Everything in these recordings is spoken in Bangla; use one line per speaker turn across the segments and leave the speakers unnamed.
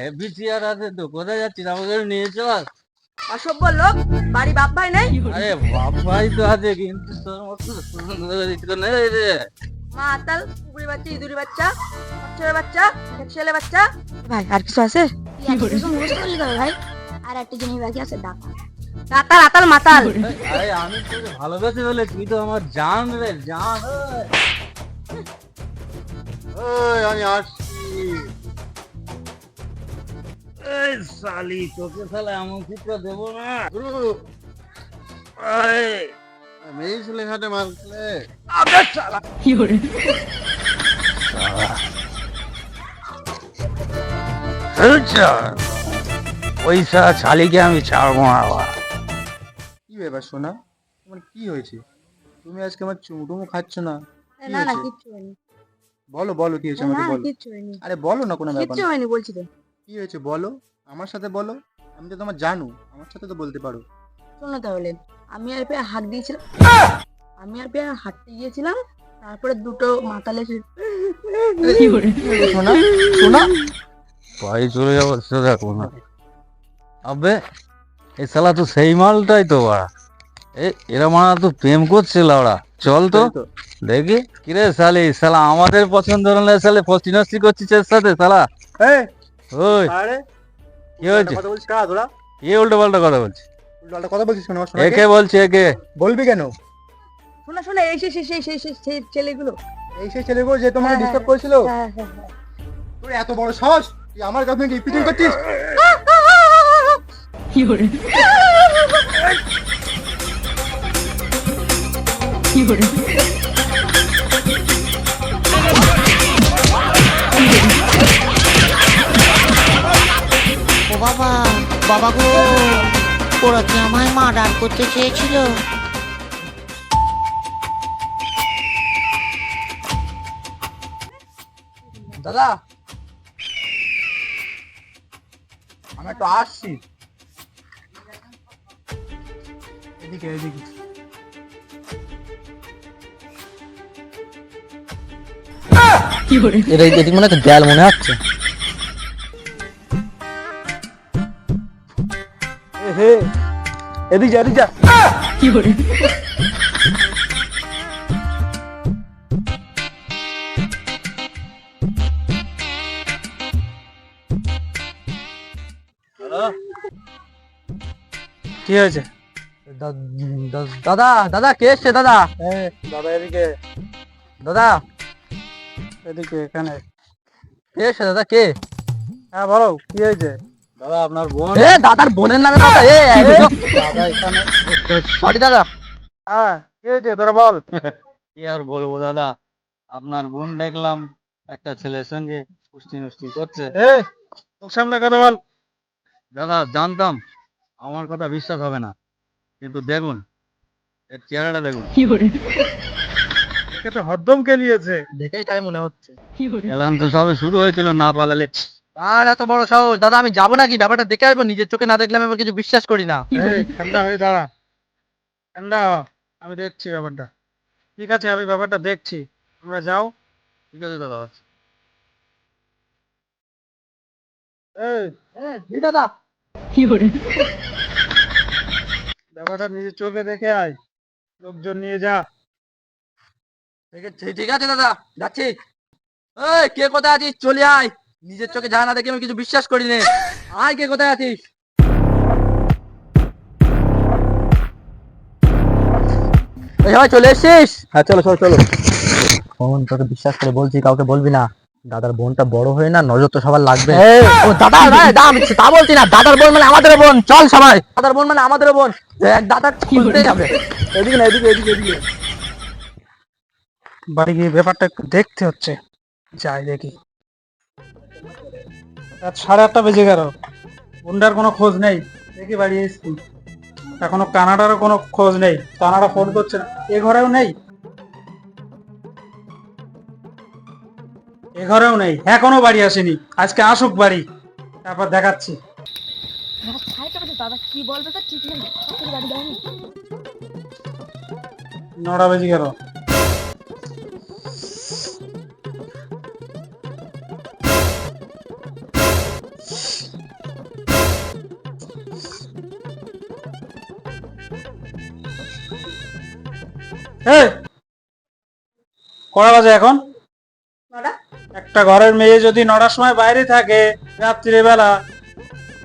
হেভি চেয়ার আছে তো কোথায় যাচ্ছিস? আমাকে নিয়ে চল।
অসভ্য লোক বাড়ি বাপ ভাই নেই?
আরে বাবাই তো আছে কিন্তু তোর মতো সুন্দর ইচ্ছে নেই রে।
মা আতাল কুকুরি বাচ্চা ইঁদুরি বাচ্চা ছেলে বাচ্চা ছেলে বাচ্চা। ভাই আর কিছু আছে?
ভাই। আর একটা জিনিস বাকি আছে ডাকা
আতাল আতাল মাতাল।
আরে আমি তোকে ভালোবেসে বলে তুই তো আমার জান রে জান। ওই আমি আসছি। এই শালি তোকে শালা এমন চিত্র দেবো না। এই,
মেয়ে ছেলে মারলে
আবে শালা। শালা পয়সা শালিকে আমি ছাড়বো না আবার।
কি ব্যাপার সোনা? তোমার কি হয়েছে? তুমি আজকে আমার চুমুটুমু খাচ্ছ না?
না না কিচ্ছু হয়নি।
বলো বলো কি হয়েছে আমাকে বলো। আরে বলো না কোনো ব্যাপার
কিচ্ছু হয়নি বলছি তো।
কি হয়েছে বলো? আমার সাথে বলো। আমি তো তোমার জানু আমার সাথে তো বলতে পারো।
শোনো তাহলে আমি আর পেয়ে হাত দিয়েছিলাম। আমি আর পেয়ে হাঁটতে গিয়েছিলাম তারপরে দুটো মাতাল
হয়েছে সোনা সোনা
চলে যাব সে দেখো না। আবে এই শালা তো সেই মালটাই তো বাড়া এ এরা মারা তো প্রেম করছে লাউড়া। চল তো। দেখি। কিরে শালি শালা আমাদের পছন্দ হলে শালে ফস্টিনস্টি করছিস এর সাথে শালা।
এই,
ওই।
আরে
কি হয়েছে?
কথা বলছিস? কারা তোরা?
কি উল্টো পাল্টা কথা বলছিস
উল্টো কথা বলছিস কেন?
একে বলছি একে।
বলবি কেন?
শোনো শোনো এই সেই সেই ছেলেগুলো।
এই সেই ছেলেগুলো যে তোমাকে ডিস্টার্ব করেছিল?
হ্যাঁ হ্যাঁ হ্যাঁ।
তোর এত বড় সাহস? তুই আমার গার্লফ্রেন্ডকে ইপিটিং করছিস?
ও বাবা গো ওরা কি আমায় মার্ডার করতে চেয়েছিল?
দাদা আমি একটু আসছি। এদিকে এদিকে।
এটা এদিক মনে হচ্ছে দেয়াল মনে হচ্ছে।
এদিকে যা এদিকে যা। কি হয়েছে?
দাদা দাদা কে এসছে দাদা?
দাদা এদিকে।
দাদা
এদিকে এখানে।
কে এসছে দাদা কে?
হ্যাঁ বলো কি হয়েছে? দাদা আপনার বোন?
এ দাদার বোনের নামে এ
দাদা এখানে
সরি দাদা।
হ্যাঁ কি হয়েছে তোরা বল।
কি আর বলব দাদা? আপনার বোন দেখলাম একটা ছেলের সঙ্গে কুস্তি নুস্তি করছে।
তোর সামনে কথা বল।
দাদা জানতাম আমার কথা বিশ্বাস হবে না। কিন্তু দেখুন এর চেহারাটা দেখুন।
একে তো হরদম কেলিয়েছে
দেখেই তাই মনে হচ্ছে।
এলাম তো সবে শুরু হয়েছিল না পালালে
আর এত বড় সাহস। দাদা আমি যাব নাকি? ব্যাপারটা দেখে আসব। নিজের চোখে না দেখলে আমি আবার কিছু বিশ্বাস করি না।
এই, ঠান্ডা হয়ে দাঁড়া। ঠান্ডা হ, আমি দেখছি ব্যাপারটা। ঠিক আছে আমি ব্যাপারটা দেখছি। তোমরা যাও।
ঠিক আছে দাদা।
এই
দাদা।
ব্যাপারটা নিজের চোখে দেখে আয়। লোকজন নিয়ে যা।
ঠিক আছে ঠিক আছে দাদা। যাচ্ছি। এই কে কোথায় আছিস? চলে আয়। নিজের চোখে যা না দেখে আমি কিছু বিশ্বাস করি নে। আয় কে কোথায় আছিস? ভাই চলে এসেছিস?
হ্যাঁ চলো চলো চলো।
ফোন তোকে বিশ্বাস করে বলছি কাউকে বলবি না। দাদার বোনটা বড় হয়ে না নজর তো সবার লাগবে। ও দাদা নয়, দা আমি তা বলছি না। দাদার বোন মানে আমাদের বোন। চল সবাই। দাদার বোন মানে আমাদের বোন। দেখ দাদা খুলতেই হবে
এদিকে না এদিকে এদিকে এদিকে। বাড়ি গিয়ে ব্যাপারটা একটু দেখতে হচ্ছে। যাই দেখি। রাত সাড়ে আটটা বেজে গেল। গুন্ডার কোনো খোঁজ নেই। দেখি বাড়ি এসছি এখনও কানাডারও কোনো খোঁজ নেই। কানাডা ফোন করছে না। এ ঘরেও নেই? এ ঘরেও নেই। এখনও বাড়ি আসেনি। আজকে আসুক বাড়ি। তারপর দেখাচ্ছি।
দাদা। কি বলবে তো ঠিক নেই। গাড়ি
নটা বেজে গেল। কটা বাজে এখন? একটা ঘরের মেয়ে যদি নটার সময় বাইরে থাকে রাত্রির বেলা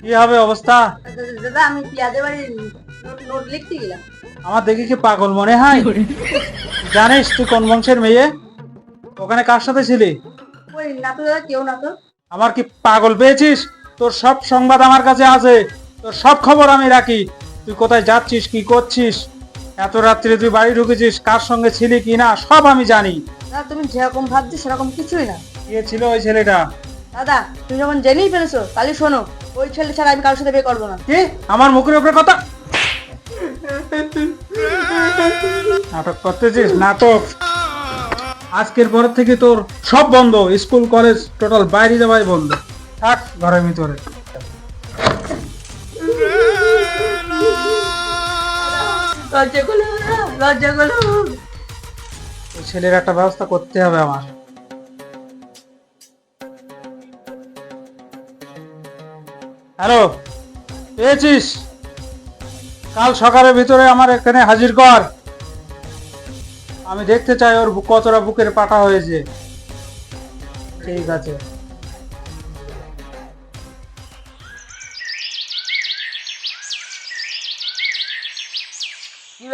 কি হবে অবস্থা?
দাদা আমি পিয়াদের বাড়ি নোট লিখতে গেলাম।
আমার দেখি কি পাগল মনে হয়? জানিস তুই কোন বংশের মেয়ে? ওখানে কার সাথে ছিলি?
ওই না তো দাদা কেউ না তো
আমার কি পাগল পেয়েছিস? তোর সব সংবাদ আমার কাছে আছে। তোর সব খবর আমি রাখি। তুই কোথায় যাচ্ছিস কি করছিস? এত রাত্রে তুই বাড়ি ঢুকেছিস কার সঙ্গে ছিলি কি না সব আমি জানি।
দাদা তুমি যেরকম ভাবছ সেরকম কিছুই না।
কে ছিল ওই ছেলেটা?
দাদা তুমি যখন জেনেই ফেলেছো তাহলে শোনো ওই ছেলে ছাড়া আমি কারোর সাথে বিয়ে করব না।
কি? আমার মুখের উপরে কথা? নাটক করতেছিস? নাটক। আজকের পর থেকে তোর সব বন্ধ স্কুল কলেজ টোটাল বাইরে যাওয়াই বন্ধ। থাক ঘরের ভিতরে। ছেলের একটা ব্যবস্থা করতে হবে আমার। হ্যালো, পেয়েছিস? কাল সকালের ভিতরে আমার এখানে হাজির কর। আমি দেখতে চাই ওর কতটা বুকের পাটা হয়েছে। ঠিক আছে।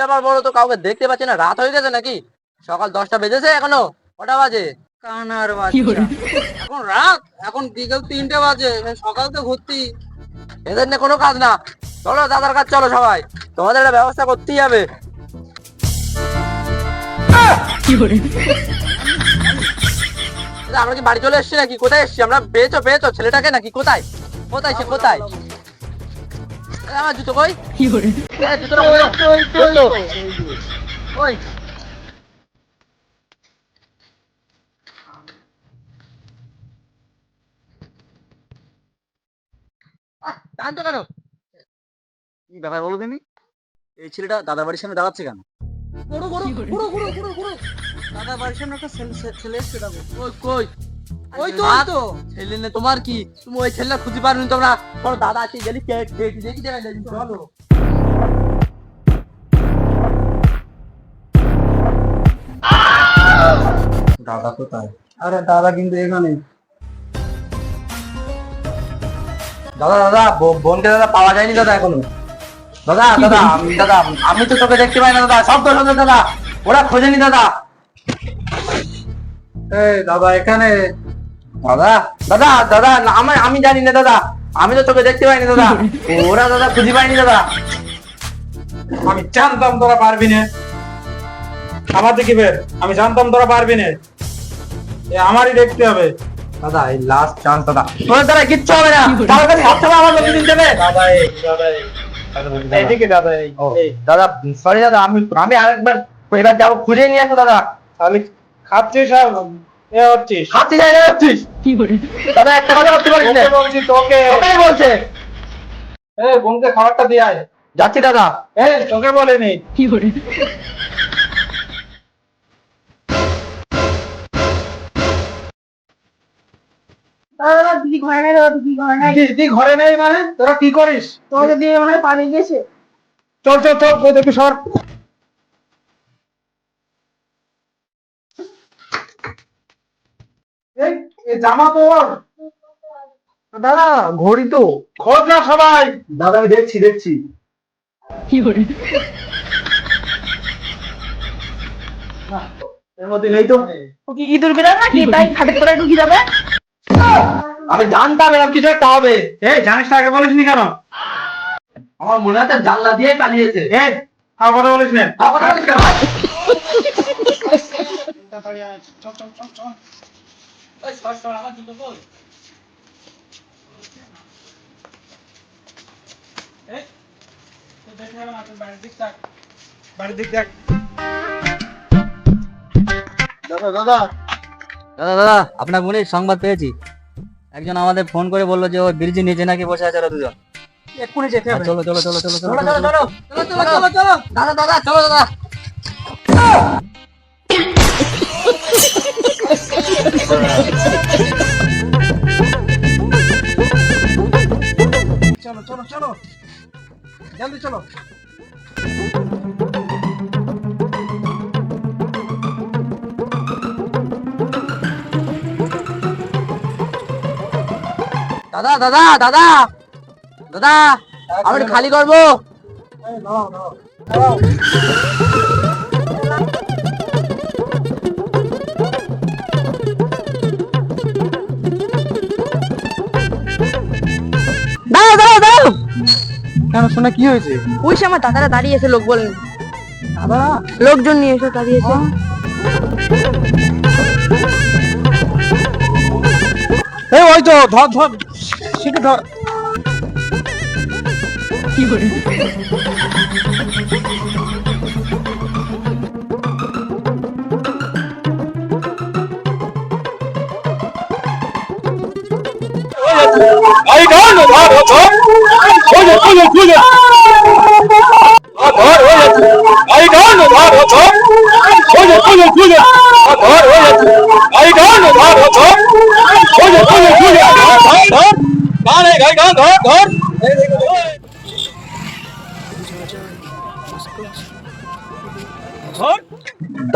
ব্যাপার বলো তো কাউকে দেখতে পাচ্ছি না রাত হয়ে গেছে নাকি? সকাল দশটা বেজেছে এখনও কটা বাজে?
কানার বাচ্চা। এখন রাত এখন বিকেল তিনটে বাজে সকাল তো ঘুরতি।
এদের নিয়ে কোনো কাজ না। চলো দাদার কাছে চলো সবাই। তোমাদের একটা ব্যবস্থা করতেই হবে। আমরা কি বাড়ি চলে এসছি নাকি? কোথায় এসছি? আমরা পেয়েছ পেয়েছ ছেলেটাকে নাকি? কোথায়? কোথায় সে? কোথায়? আমার জুতো কই কই? ওই টানছো কেন
কি ব্যাপার বলো তুমি? এই ছেলেটা দাদার বাড়ির সামনে দাঁড়াচ্ছে কেন? দাদার বাড়ির সামনে একটা ছেলে ছেলে এসছে
ওই কই? ওই তো ওই তো ছেলে নে তোমার কি? তুমি ওই ছেলেটা খুঁজে তোমরা? বলো দাদা আছে গেলি কে দেখি চলো।
দাদা কোথায়
আরে দাদা কিন্তু এখানে।
দাদা দাদা বোনকে দাদা পাওয়া যায়নি দাদা এখনও। দাদা দাদা আমি দাদা আমি তো তোকে দেখতে পাই না দাদা। সব দোষ দাদা। ওরা খোঁজেনি দাদা।
এই দাদা এখানে
দাদা দাদা দাদা আমি আমি জানি না দাদা। আমি তো তোকে দেখতে পাইনি দাদা। ওরা দাদা খুঁজে পাইনি দাদা।
আমি জানতাম তোরা পারবি না। আমার দিকে বের আমি জানতাম তোরা পারবি না। এ আমারই দেখতে হবে।
দাদা এই লাস্ট চান্স দাদা। তোর দ্বারা কিচ্ছু হবে না। তাড়াতাড়ি আমার লোক দিন দেবে
দাদা এই দাদা এই। এইদিকে দাদা এই। এই।
দাদা সরি দাদা আমি আমি আরেকবার এবার যাব খুঁজে নিয়ে আসো দাদা।
আমি খাচ্ছিস আর
হাতে যাই দাদা একটা কথা করতে পারিস না।
বলছি তোকে।
ওটাই বলছে।
এ বোনকে খাবারটা দিয়ে আয়।
যাচ্ছি দাদা।
এ তোকে বলেনি।
দাদা দিদি ঘরে নেই দিদি ঘরে নেই।
দিদি ঘরে নেই মানে? তোরা কি করিস?
তোমাকে দিয়ে মানে পানি গেছে।
চল চল চল ওই দেখি সর এই এই জামা
দাদা ঘড়ি তো।
খোঁজ না সবাই।
দাদা আমি দেখছি দেখছি। এর মধ্যে নেই তো।
ও কি ইঁদুর বেড়ায় নাকি তাই খাটের তলায় ঢুকে যাবে?
আমি জানতাম এরকম কিছু একটা হবে।
এই জানিস না আগে বলিসনি কেন?
আমার মনে হয় জানলা দিয়ে পালিয়েছে।
এই আর কথা বলিস না। বাড়ির দিক দেখ
দাদা দাদা দাদা দাদা আপনার মনে সংবাদ পেয়েছি একজন আমাদের ফোন করে বলল যে ওই ব্রিজের নিচে নাকি বসে আছে ওরা দুজন
এক্ষুনি যেতে হবে
চলো চলো চলো চলো চলো
চলো চলো চলো চলো চলো চলো চলো দাদা দাদা চলো দাদা
चलो चलो चलो जल्दी चलो
দাদা দাদা দাদা দাদা আমি খালি করবো দাও দাও দাও
কেন কি হয়েছে?
ওই সে আমার দাদারা দাঁড়িয়েছে লোক বলেন লোকজন নিয়ে এসে দাঁড়িয়েছে
এই ওই তো ধর ধর সেটা ধর।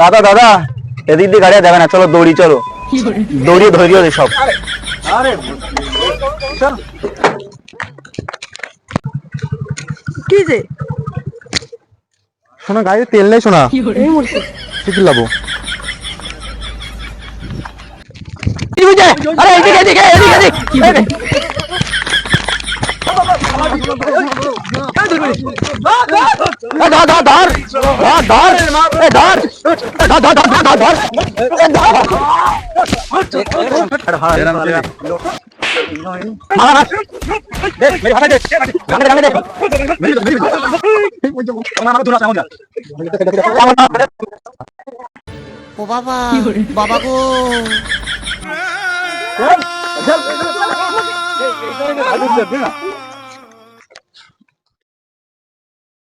দাদা দাদা এদিক দিয়ে গাড়ি দেবে না চলো দৌড়ি চলো দৌড়িয়ে ধরিয়ে দে সব
কি যে?
শোনা গাড়িতে তেল নেই শোনা। কি কি লাবো আরে এদিকে এদিকে এদিকে এদিকে। ধর ধর ধর। ধর
ও বাবা বাবা গো